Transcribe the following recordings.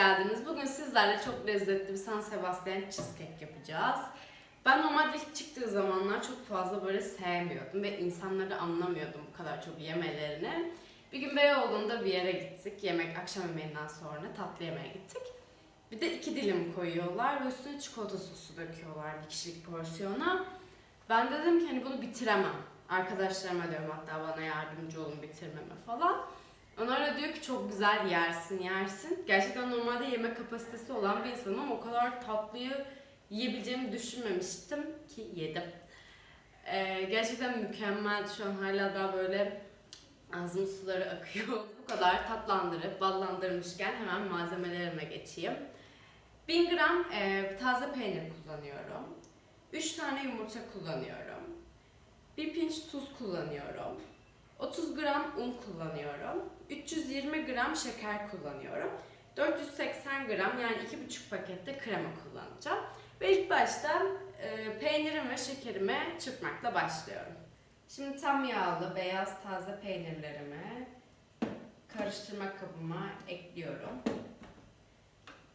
geldiniz. Bugün sizlerle çok lezzetli bir San Sebastian cheesecake yapacağız. Ben normalde ilk çıktığı zamanlar çok fazla böyle sevmiyordum ve insanları anlamıyordum bu kadar çok yemelerini. Bir gün Beyoğlu'nda bir yere gittik. Yemek, akşam yemeğinden sonra tatlı yemeğe gittik. Bir de iki dilim koyuyorlar ve üstüne çikolata sosu döküyorlar bir kişilik porsiyona. Ben dedim ki hani bunu bitiremem. Arkadaşlarıma diyorum hatta bana yardımcı olun bitirmeme falan. Onlar da diyor ki çok güzel yersin yersin. Gerçekten normalde yeme kapasitesi olan bir insanım ama o kadar tatlıyı yiyebileceğimi düşünmemiştim ki yedim. Ee, gerçekten mükemmel. Şu an hala daha böyle ağzımın suları akıyor. Bu kadar tatlandırıp ballandırmışken hemen malzemelerime geçeyim. 1000 gram e, taze peynir kullanıyorum. 3 tane yumurta kullanıyorum. Bir pinç tuz kullanıyorum. 30 gram un kullanıyorum. 320 gram şeker kullanıyorum. 480 gram yani 2,5 pakette krema kullanacağım. Ve ilk başta e, peynirim ve şekerimi çırpmakla başlıyorum. Şimdi tam yağlı beyaz taze peynirlerimi karıştırma kabıma ekliyorum.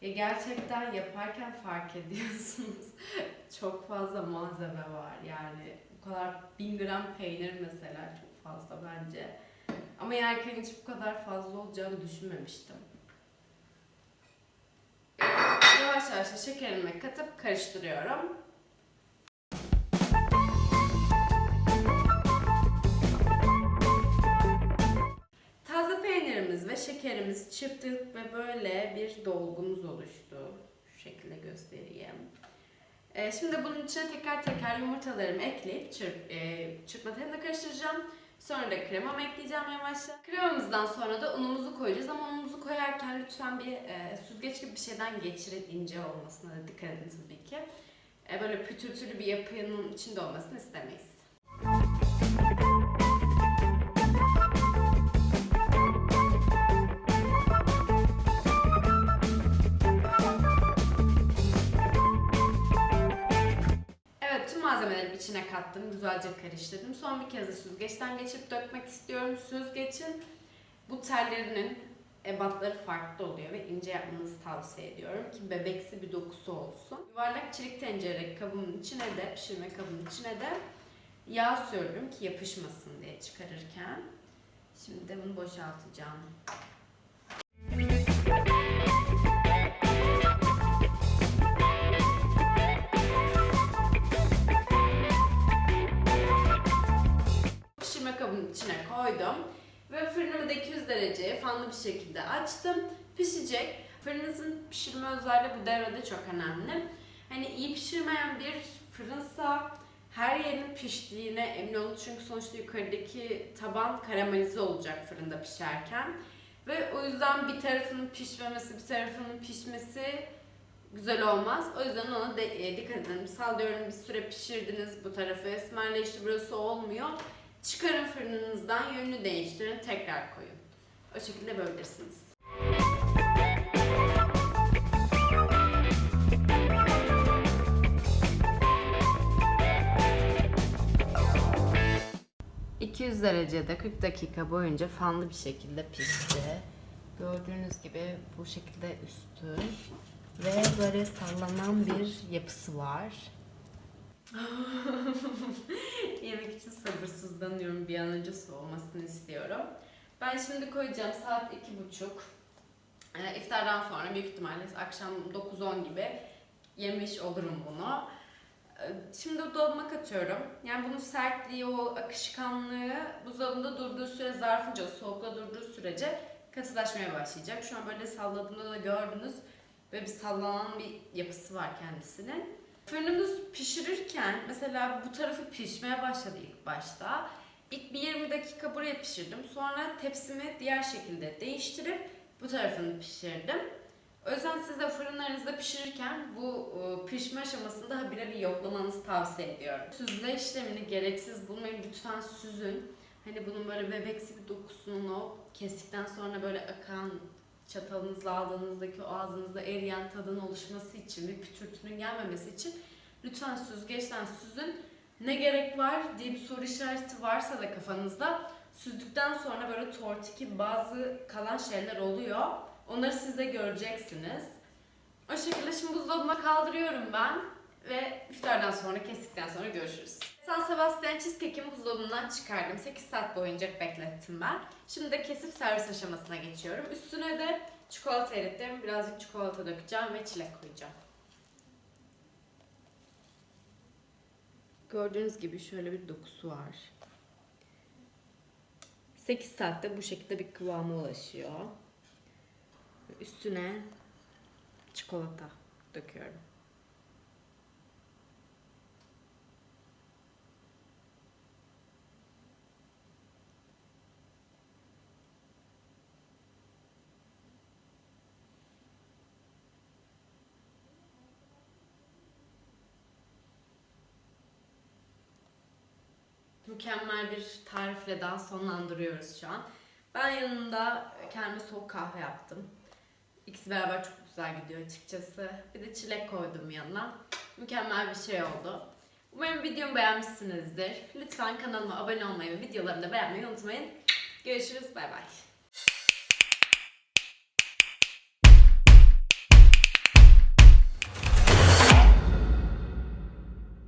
Ve gerçekten yaparken fark ediyorsunuz. Çok fazla malzeme var yani. Bu kadar 1000 gram peynir mesela çok fazla bence. Ama yerken hiç bu kadar fazla olacağını düşünmemiştim. Yavaş yavaş şekerimi katıp karıştırıyorum. Taze peynirimiz ve şekerimiz çırptık ve böyle bir dolgumuz oluştu. Şu şekilde göstereyim. Ee, şimdi bunun içine teker teker yumurtalarımı ekleyip çırp, e, çırpma teline karıştıracağım. Sonra da kremamı ekleyeceğim yavaşça. Kremamızdan sonra da unumuzu koyacağız ama unumuzu koyarken lütfen bir e, süzgeç gibi bir şeyden geçirin ince olmasına da dikkat edin tabii ki. E, böyle pütürtülü bir yapının içinde olmasını istemeyiz. Malzemelerimi içine kattım. Güzelce karıştırdım. Son bir kez de süzgeçten geçirip dökmek istiyorum. Süzgecin bu tellerinin ebatları farklı oluyor ve ince yapmanızı tavsiye ediyorum ki bebeksi bir dokusu olsun. Yuvarlak çelik tencere kabımın içine de, pişirme kabının içine de yağ sürdüm ki yapışmasın diye çıkarırken. Şimdi de bunu boşaltacağım. Kabının içine koydum. Ve fırınımı da 200 dereceye fanlı bir şekilde açtım. Pişecek. Fırınınızın pişirme özelliği bu devrede çok önemli. Hani iyi pişirmeyen bir fırınsa her yerin piştiğine emin olun. Çünkü sonuçta yukarıdaki taban karamelize olacak fırında pişerken. Ve o yüzden bir tarafının pişmemesi, bir tarafının pişmesi güzel olmaz. O yüzden ona de, e, dikkat edin. Sallıyorum bir süre pişirdiniz bu tarafı esmerleşti burası olmuyor. Çıkarın fırınınızdan yönünü değiştirin tekrar koyun. O şekilde bölersiniz. ...200 derecede 40 dakika boyunca fanlı bir şekilde pişti. Gördüğünüz gibi bu şekilde üstü ve böyle sallanan bir yapısı var. Yemek için sabırsızlanıyorum. Bir an önce soğumasını istiyorum. Ben şimdi koyacağım saat iki buçuk. Ee, iftardan sonra büyük ihtimalle akşam 9-10 gibi yemiş olurum bunu. Ee, Şimdi dolabıma katıyorum. Yani bunun sertliği, o akışkanlığı buzdolabında durduğu süre zarfınca, soğukta durduğu sürece katılaşmaya başlayacak. Şu an böyle salladığımda da gördünüz. Böyle bir sallanan bir yapısı var kendisinin. Fırınımız pişirirken mesela bu tarafı pişmeye başladı ilk başta. İlk bir 20 dakika buraya pişirdim. Sonra tepsimi diğer şekilde değiştirip bu tarafını pişirdim. O yüzden siz de fırınlarınızda pişirirken bu e, pişme aşamasında habire bir yoklamanızı tavsiye ediyorum. Süzme işlemini gereksiz bulmayın. Lütfen süzün. Hani bunun böyle bebeksi bir dokusunun o kestikten sonra böyle akan çatalınızla aldığınızdaki o ağzınızda eriyen tadın oluşması için bir pütürtünün gelmemesi için lütfen süzgeçten süzün. Ne gerek var diye bir soru işareti varsa da kafanızda süzdükten sonra böyle tortiki bazı kalan şeyler oluyor. Onları siz de göreceksiniz. O şekilde şimdi buzdolabıma kaldırıyorum ben ve iftardan sonra kestikten sonra görüşürüz. San Sebastian cheesecake'imi buzdolabından çıkardım. 8 saat boyunca beklettim ben. Şimdi de kesip servis aşamasına geçiyorum. Üstüne de çikolata erittim. Birazcık çikolata dökeceğim ve çilek koyacağım. Gördüğünüz gibi şöyle bir dokusu var. 8 saatte bu şekilde bir kıvama ulaşıyor. Üstüne çikolata döküyorum. Mükemmel bir tarifle daha sonlandırıyoruz şu an. Ben yanında kendime soğuk kahve yaptım. İkisi beraber çok güzel gidiyor açıkçası. Bir de çilek koydum yanına. Mükemmel bir şey oldu. Umarım videomu beğenmişsinizdir. Lütfen kanalıma abone olmayı ve videolarımı da beğenmeyi unutmayın. Görüşürüz. Bay bay.